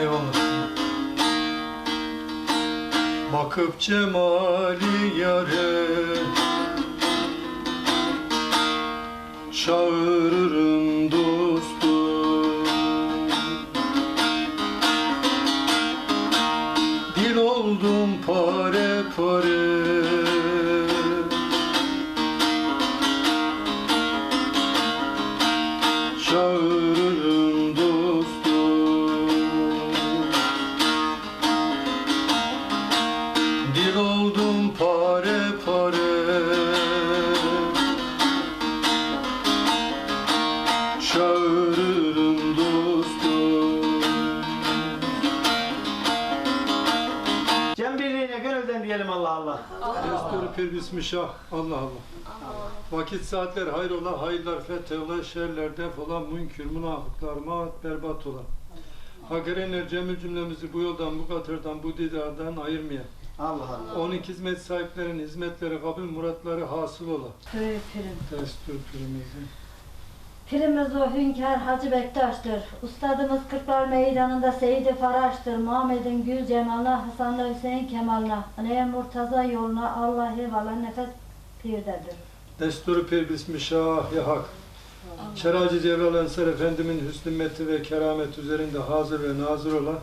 Eyvallah. Bakıp cemali yare Çağırırım dostum Dil oldum pare pare Çağırırım Pir bismillah Allah. Allah Vakit saatler hayrola hayırlar fetheola şerler defola münkür münafıklar maat berbat ola Hak erenler cemil cümlemizi bu yoldan bu katırdan bu didadan ayırmaya Allah Allah. Onun hizmet sahiplerin hizmetleri kabul muratları hasıl ola. Destur pirimizi Pirimiz o hünkâr Hacı Bektaş'tır. Ustadımız Kırklar Meydanı'nda Seyidi Faraş'tır. Muhammed'in Gül Cemal'ına, Hasan'la Hüseyin Kemal'ına, Anaya Murtaza yoluna Allah eyvallah nefes pirdedir. Destur pir bismillah ya hak Şeracı Celal Ensar Efendimin hüsnü ve keramet üzerinde hazır ve nazır ola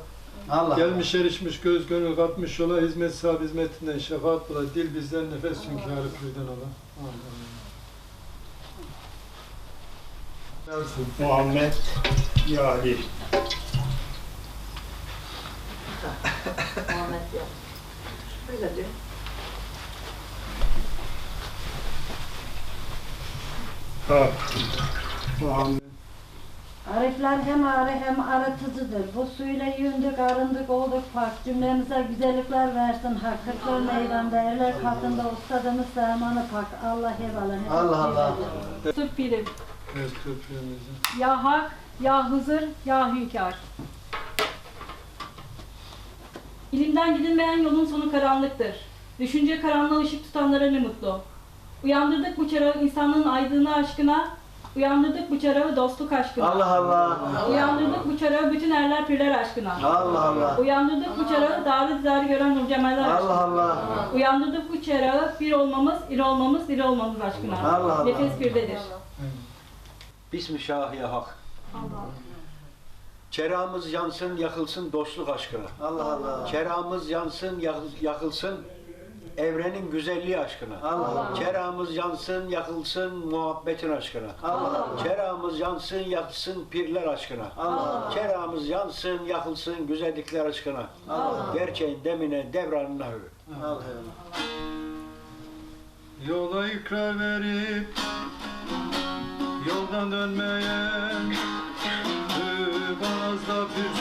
Allah Gelmiş erişmiş göz gönül katmış ola hizmet sahip hizmetinden şefaat bula dil bizden nefes hünkârı pirden ola. Muhammed. Bak. Muhammed Arifler hem arı hem aratıcıdır. Bu suyla yündük, arındık, olduk pak. Cümlemize güzellikler versin hak. Kırklar meydanda, erler katında ustadımız Selman'ı pak. Allah nefes Allah Allah. Türk pirim. Ya hak, ya hızır, ya hünkâr. İlimden gidilmeyen yolun sonu karanlıktır. Düşünce karanlığa ışık tutanlara ne mutlu. Uyandırdık bu çarağı insanlığın aydınlığı aşkına, uyandırdık bu çarağı dostluk aşkına. Allah Allah. Uyandırdık bu çarağı bütün erler pirler aşkına. Allah Allah. Uyandırdık bu çarağı dağlı dizarı gören nur cemaller aşkına. Allah Allah. Uyandırdık bu çarağı bir olmamız, iri olmamız, iri olmamız aşkına. Allah Allah. Nefes birdedir. Bismillah ya hak. Çerağımız yansın, yakılsın dostluk aşkına. Allah Allah. Çerağımız yansın, yakıl- yakılsın evrenin güzelliği aşkına. Allah Allah. Çerağımız yansın, yakılsın muhabbetin aşkına. Allah Çerağımız yansın, yakılsın pirler aşkına. Allah. Çerağımız yansın, yakılsın güzellikler aşkına. Gerçeğin demine, devranına hü. Allah. Yola ikrar verip dönmeyen Hıbazda bir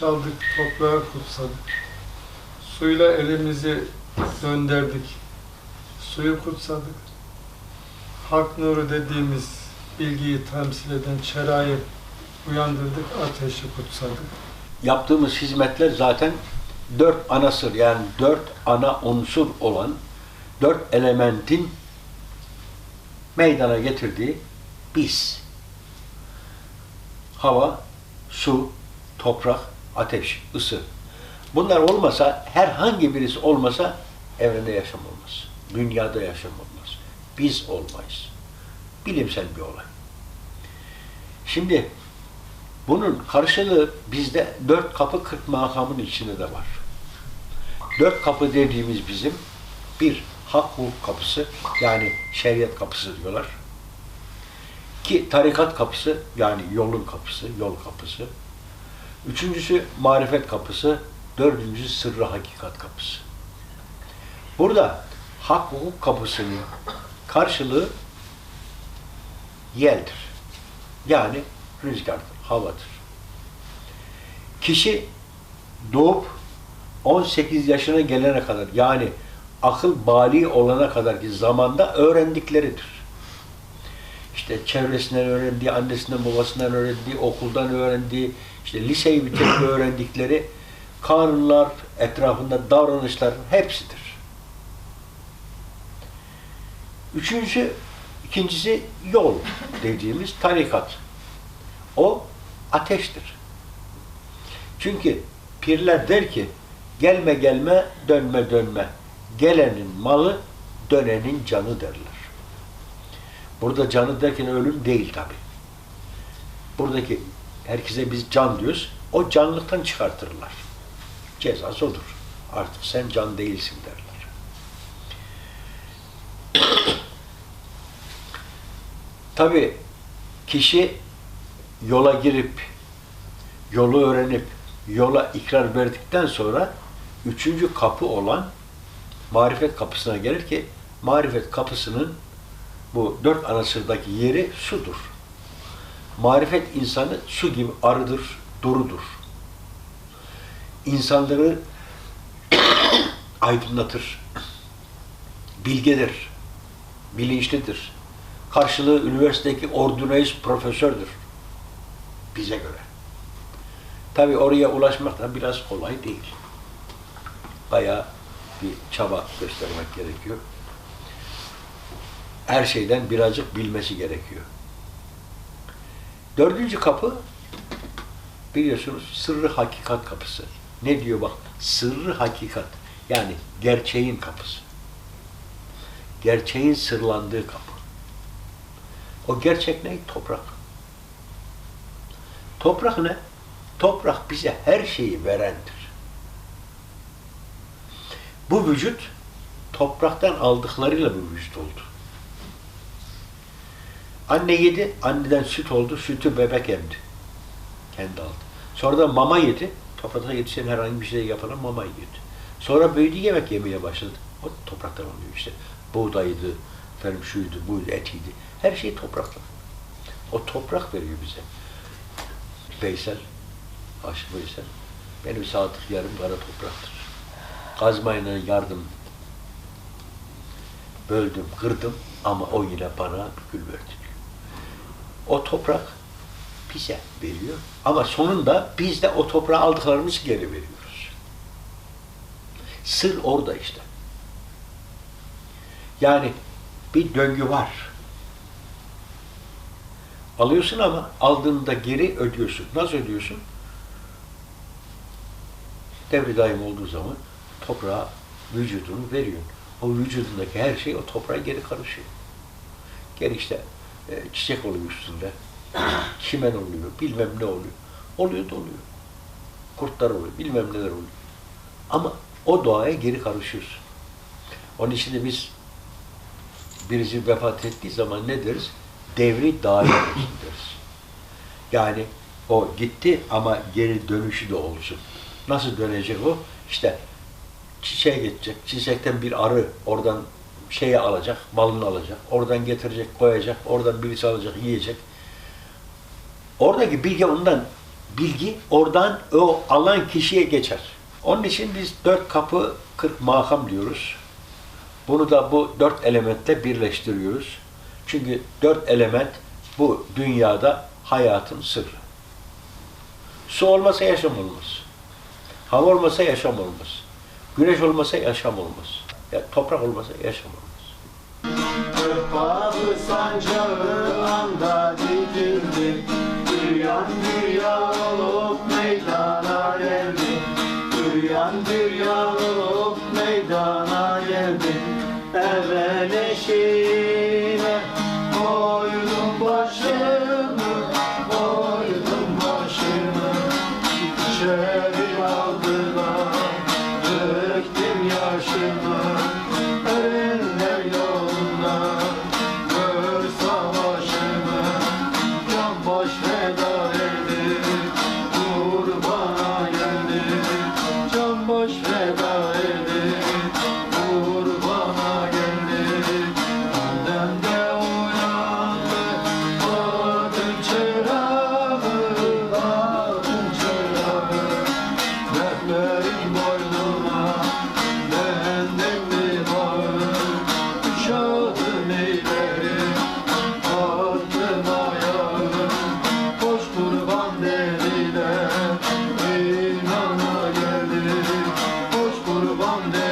Çaldık toprağa kutsadık Suyla elimizi döndürdük Suyu kutsadık Hak nuru dediğimiz bilgiyi temsil eden çerayı uyandırdık, ateşi kutsadık. Yaptığımız hizmetler zaten dört anasır yani dört ana unsur olan dört elementin meydana getirdiği biz. Hava, su, toprak, ateş, ısı. Bunlar olmasa, herhangi birisi olmasa evrende yaşam olmaz. Dünyada yaşam olmaz. Biz olmayız. Bilimsel bir olay. Şimdi Bunun karşılığı bizde dört kapı kırk makamın içinde de var. Dört kapı dediğimiz bizim bir hak hukuk kapısı yani şeriat kapısı diyorlar. Ki tarikat kapısı yani yolun kapısı, yol kapısı. Üçüncüsü marifet kapısı, dördüncüsü sırrı hakikat kapısı. Burada hak hukuk kapısının karşılığı yeldir. Yani rüzgardır, havadır. Kişi doğup 18 yaşına gelene kadar yani akıl bali olana kadar ki zamanda öğrendikleridir. İşte çevresinden öğrendiği, annesinden babasından öğrendiği, okuldan öğrendiği, işte liseyi bitirip öğrendikleri kanunlar, etrafında davranışlar hepsidir. Üçüncüsü, ikincisi yol dediğimiz tarikat. O ateştir. Çünkü pirler der ki gelme gelme dönme dönme. Gelenin malı dönenin canı derler. Burada canı derken ölüm değil tabi. Buradaki herkese biz can diyoruz. O canlıktan çıkartırlar. Cezası odur. Artık sen can değilsin derler. Tabi kişi yola girip, yolu öğrenip, yola ikrar verdikten sonra üçüncü kapı olan marifet kapısına gelir ki marifet kapısının bu dört anasırdaki yeri sudur. Marifet insanı su gibi arıdır, durudur. İnsanları aydınlatır. Bilgedir. Bilinçlidir. Karşılığı üniversitedeki ordinarius profesördür. Bize göre. Tabi oraya ulaşmak da biraz kolay değil. Bayağı bir çaba göstermek gerekiyor. Her şeyden birazcık bilmesi gerekiyor. Dördüncü kapı biliyorsunuz sırrı hakikat kapısı. Ne diyor bak? Sırrı hakikat. Yani gerçeğin kapısı. Gerçeğin sırlandığı kapı. O gerçek ne? Toprak. Toprak ne? Toprak bize her şeyi verendir. Bu vücut topraktan aldıklarıyla bu vücut oldu. Anne yedi, anneden süt oldu, sütü bebek emdi. Kendi aldı. Sonra da mama yedi, toprakta yetişen herhangi bir şey yapana mama yedi. Sonra büyüdü, yemek yemeye başladı. O topraktan oluyor işte. Buğdaydı, efendim şuydu, buydu, etiydi. Her şey topraktan. O toprak veriyor bize. Veysel, Aşık Veysel, benim saatlik yarım kara topraktır. Kazmayla yardım böldüm, kırdım ama o yine bana gül verdi. O toprak bize veriyor ama sonunda biz de o toprağı aldıklarımızı geri veriyoruz. Sır orada işte. Yani bir döngü var. Alıyorsun ama aldığında geri ödüyorsun. Nasıl ödüyorsun? Devri daim olduğu zaman toprağa vücudunu veriyorsun. O vücudundaki her şey o toprağa geri karışıyor. Geri işte e, çiçek oluyor üstünde. Çimen oluyor, bilmem ne oluyor. Oluyor da oluyor. Kurtlar oluyor, bilmem neler oluyor. Ama o doğaya geri karışıyorsun. Onun için de biz birisi vefat ettiği zaman ne deriz? Devri daim olsun deriz. Yani o gitti ama geri dönüşü de olsun. Nasıl dönecek o? İşte çiçeğe gidecek. Çiçekten bir arı oradan şeyi alacak, malını alacak. Oradan getirecek, koyacak. Oradan birisi alacak, yiyecek. Oradaki bilgi ondan, bilgi oradan o alan kişiye geçer. Onun için biz dört kapı kırk makam diyoruz. Bunu da bu dört elementle birleştiriyoruz. Çünkü dört element bu dünyada hayatın sırrı. Su olmasa yaşam olmaz. Hava olmasa yaşam olmaz. Güneş olmasa yaşam olmaz. Ya, toprak olmasa yaşam olmaz. Bağlı sancağı anda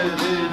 Yeah.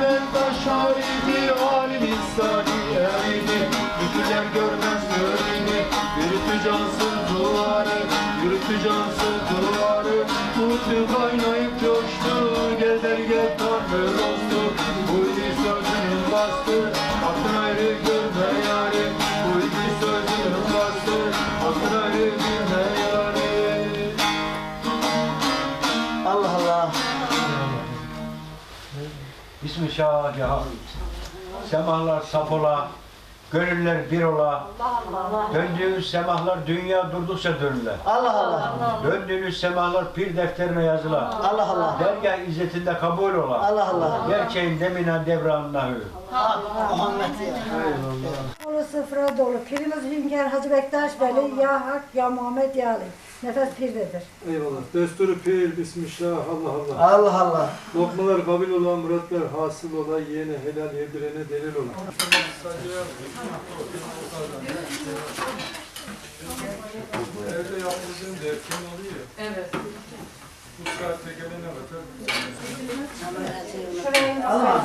Bebek taşayı İsmi şahiha. Semahlar saf ola, gönüller bir ola. Döndüğünüz semahlar dünya durdukça dönüle. Allah Allah. Döndüğünüz semahlar pir defterine yazıla. Allah Allah. Dergah izzetinde kabul ola. Allah Allah. Gerçeğin demina devranına hü. Muhammed. Eyvallah bu sıfıra dolu. Pirimiz Hünkar Hacı Bektaş Veli, Ya Hak, Ya Muhammed, Ya Ali. Nefes pirdedir. Eyvallah. Desturu pir, Bismillah, Allah Allah. Allah Allah. Lokmalar kabil olan, muratlar hasıl olan, yeğene helal, yedirene delil olan. Evde yaptığın derken oluyor. Evet. Bu saatte gelene bakar. Allah. Allah.